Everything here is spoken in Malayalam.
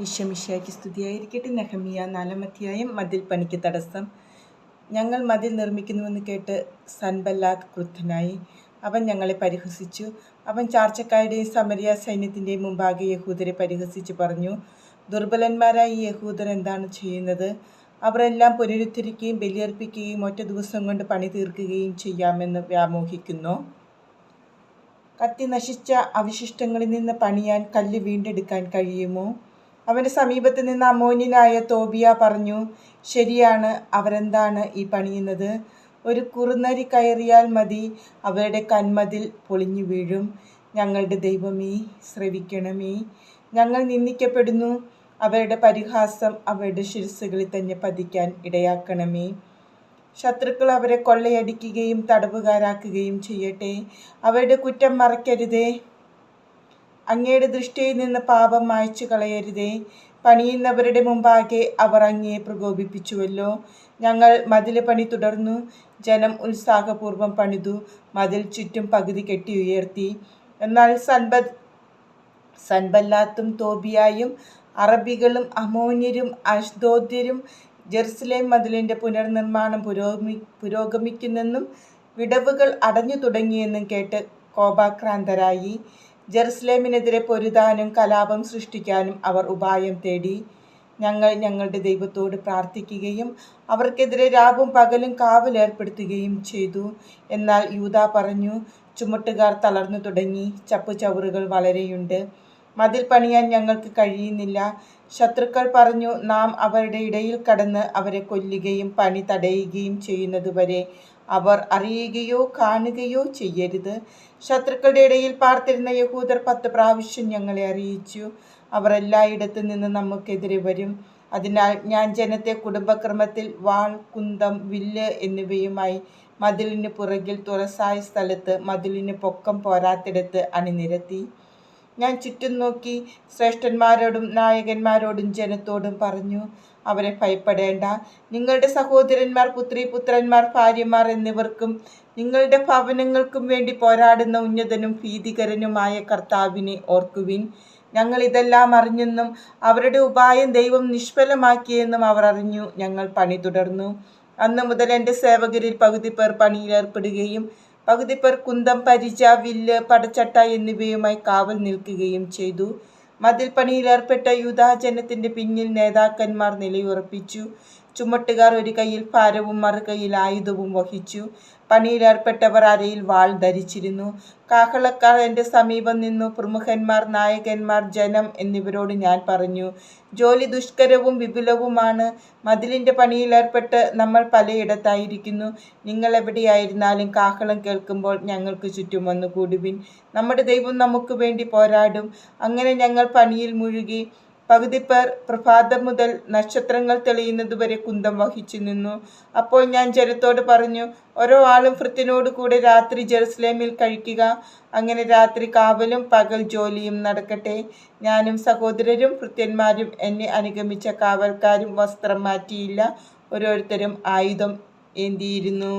ഈശ്വമിശയ്ക്ക് സ്തുതിയായിരിക്കട്ടെ. നെഹമിയ നാലാം അധ്യായം മതിൽ പണിക്ക് തടസ്സം. ഞങ്ങൾ മതിൽ നിർമ്മിക്കുന്നുവെന്ന് കേട്ട് സൻബല്ലാഖ് ക്രുദ്ധനായി. അവൻ ഞങ്ങളെ പരിഹസിച്ചു. അവൻ ചാർച്ചക്കാരുടെയും സമരിയ സൈന്യത്തിന്റെയും മുമ്പാകെ യഹൂദരെ പരിഹസിച്ച് പറഞ്ഞു ദുർബലന്മാരായ യഹൂദർ എന്താണ് ചെയ്യുന്നത്? അവരെല്ലാം പുനരുദ്ധരിക്കുകയും ബലിയർപ്പിക്കുകയും ഒറ്റ ദിവസം കൊണ്ട് പണി തീർക്കുകയും ചെയ്യാമെന്ന് വ്യാമോഹിക്കുന്നു. കത്തി നശിച്ച അവശിഷ്ടങ്ങളിൽ നിന്ന് പണിയാൻ കല്ല് വീണ്ടെടുക്കാൻ കഴിയുമോ? അവന്റെ സമീപത്ത് നിന്ന് അമോന്യനായ തോബിയ പറഞ്ഞു ശരിയാണ് അവരെന്താണ് ഈ പണിയുന്നത്? ഒരു കുറുനരി കയറിയാൽ മതി അവരുടെ കന്മതിൽ പൊളിഞ്ഞു വീഴും. ഞങ്ങളുടെ ദൈവമേ ശ്രവിക്കണമേ. ഞങ്ങൾ നിന്ദിക്കപ്പെടുന്നു അവരുടെ പരിഹാസം അവരുടെ ശിരസുകളിൽ തന്നെ പതിക്കാൻ ഇടയാക്കണമേ. ശത്രുക്കൾ അവരെ കൊള്ളയടിക്കുകയും തടവുകാരാക്കുകയും ചെയ്യട്ടെ. അവരുടെ കുറ്റം മറക്കരുതേ. അങ്ങയുടെ ദൃഷ്ടിയിൽ നിന്ന് പാപം മായ്ച്ചു കളയരുതേ. പണിയുന്നവരുടെ മുമ്പാകെ അവർ അങ്ങയെ പ്രകോപിപ്പിച്ചുവല്ലോ. ഞങ്ങൾ മതിൽ പണി തുടർന്നു. ജനം ഉത്സാഹപൂർവം പണിതു. മതിൽ ചുറ്റും പകുതി കെട്ടി ഉയർത്തി. എന്നാൽ സൻബ സൻബല്ലാത്തും തോബിയായും അറബികളും അമോന്യരും അഷ്ദോദ്യരും ജെറുസലേം മതിലിന്റെ പുനർനിർമ്മാണം പുരോഗമി പുരോഗമിക്കുന്നെന്നും വിടവുകൾ അടഞ്ഞു തുടങ്ങിയെന്നും കേട്ട് കോപാക്രാന്തരായി. ജെറുസലേമിനെതിരെ പൊരുതാനും കലാപം സൃഷ്ടിക്കാനും അവർ ഉപായം തേടി ഞങ്ങൾ ഞങ്ങളുടെ ദൈവത്തോട് പ്രാർത്ഥിക്കുകയും അവർക്കെതിരെ രാവും പകലും കാവൽ ഏർപ്പെടുത്തുകയും ചെയ്തു. എന്നാൽ യൂത പറഞ്ഞു ചുമട്ടുകാർ തളർന്നു തുടങ്ങി ചപ്പുചവറുകൾ വളരെയുണ്ട്. മതിൽ പണിയാൻ ഞങ്ങൾക്ക് കഴിയുന്നില്ല. ശത്രുക്കൾ പറഞ്ഞു നാം അവരുടെ ഇടയിൽ കടന്ന് അവരെ കൊല്ലുകയും പണി തടയുകയും ചെയ്യുന്നതുവരെ അവർ അറിയുകയോ കാണുകയോ ചെയ്യരുത്. ശത്രുക്കളുടെ ഇടയിൽ പാർത്തിരുന്ന യഹൂദർ പത്ത് പ്രാവശ്യം ഞങ്ങളെ അറിയിച്ചു. അവർ എല്ലായിടത്തു നിന്ന് നമുക്കെതിരെ വരും. അതിനാൽ ഞാൻ ജനത്തെ കുടുംബക്രമത്തിൽ വാൾ കുന്തം വില്ല് എന്നിവയുമായി മതിലിന് പുറകിൽ തുറസായ സ്ഥലത്ത് മതിലിന് പൊക്കം പോരാത്തിടത്ത് അണിനിരത്തി. ഞാൻ ചുറ്റും നോക്കി ശ്രേഷ്ഠന്മാരോടും നായകന്മാരോടും ജനത്തോടും പറഞ്ഞു അവരെ ഭയപ്പെടേണ്ട. നിങ്ങളുടെ സഹോദരന്മാർ പുത്രി പുത്രന്മാർ ഭാര്യമാർ എന്നിവർക്കും നിങ്ങളുടെ ഭവനങ്ങൾക്കും വേണ്ടി പോരാടുന്ന ഉന്നതനും ഭീതികരനുമായ കർത്താവിനെ ഓർക്കുവിൻ. ഞങ്ങൾ ഇതെല്ലാം അറിഞ്ഞെന്നും അവരുടെ ഉപായം ദൈവം നിഷ്ഫലമാക്കിയെന്നും അവർ അറിഞ്ഞു. ഞങ്ങൾ പണി തുടർന്നു. അന്ന് മുതൽ എന്റെ സേവകരിൽ പകുതി പേർ പണിയിലേർപ്പെടുകയും പകുതി പേർ കുന്തം പരിച വില്ല് പടച്ചട്ട എന്നിവയുമായി കാവൽ നിൽക്കുകയും ചെയ്തു. മതിൽ പണിയിലേർപ്പെട്ട യൂതാജനത്തിന്റെ പിന്നിൽ നേതാക്കന്മാർ നിലയുറപ്പിച്ചു. ചുമട്ടുകാർ ഒരു കയ്യിൽ ഭാരവും മറുകൈയിൽ ആയുധവും വഹിച്ചു. പണിയിലേർപ്പെട്ടവർ അരയിൽ വാൾ ധരിച്ചിരുന്നു. കാഹളക്കാർ എന്റെ സമീപം നിന്നു. പ്രമുഖന്മാർ നായകന്മാർ ജനം എന്നിവരോട് ഞാൻ പറഞ്ഞു ജോലി ദുഷ്കരവും വിപുലവുമാണ്. മതിലിന്റെ പണിയിലേർപ്പെട്ട് നമ്മൾ പലയിടത്തായിരിക്കുന്നു. നിങ്ങൾ എവിടെയായിരുന്നാലും കാഹളം കേൾക്കുമ്പോൾ ഞങ്ങൾക്ക് ചുറ്റും വന്നു കൂടുവിൻ നമ്മുടെ ദൈവം നമുക്ക് വേണ്ടി പോരാടും. അങ്ങനെ ഞങ്ങൾ പണിയിൽ മുഴുകി പകുതി പേർ പ്രഭാതം മുതൽ നക്ഷത്രങ്ങൾ തെളിയുന്നതുവരെ കുന്തം വഹിച്ചു നിന്നു. അപ്പോൾ ഞാൻ ജനത്തോട് പറഞ്ഞു ഓരോ ആളും ഭൃത്തിനോട് കൂടെ രാത്രി ജെറുസലേമിൽ കഴിക്കുക. അങ്ങനെ രാത്രി കാവലും പകൽ ജോലിയും നടക്കട്ടെ. ഞാനും സഹോദരരും ഭൃത്യന്മാരും എന്നെ അനുഗമിച്ച കാവൽക്കാരും വസ്ത്രം മാറ്റിയില്ല. ഓരോരുത്തരും ആയുധം ഏന്തിയിരുന്നു.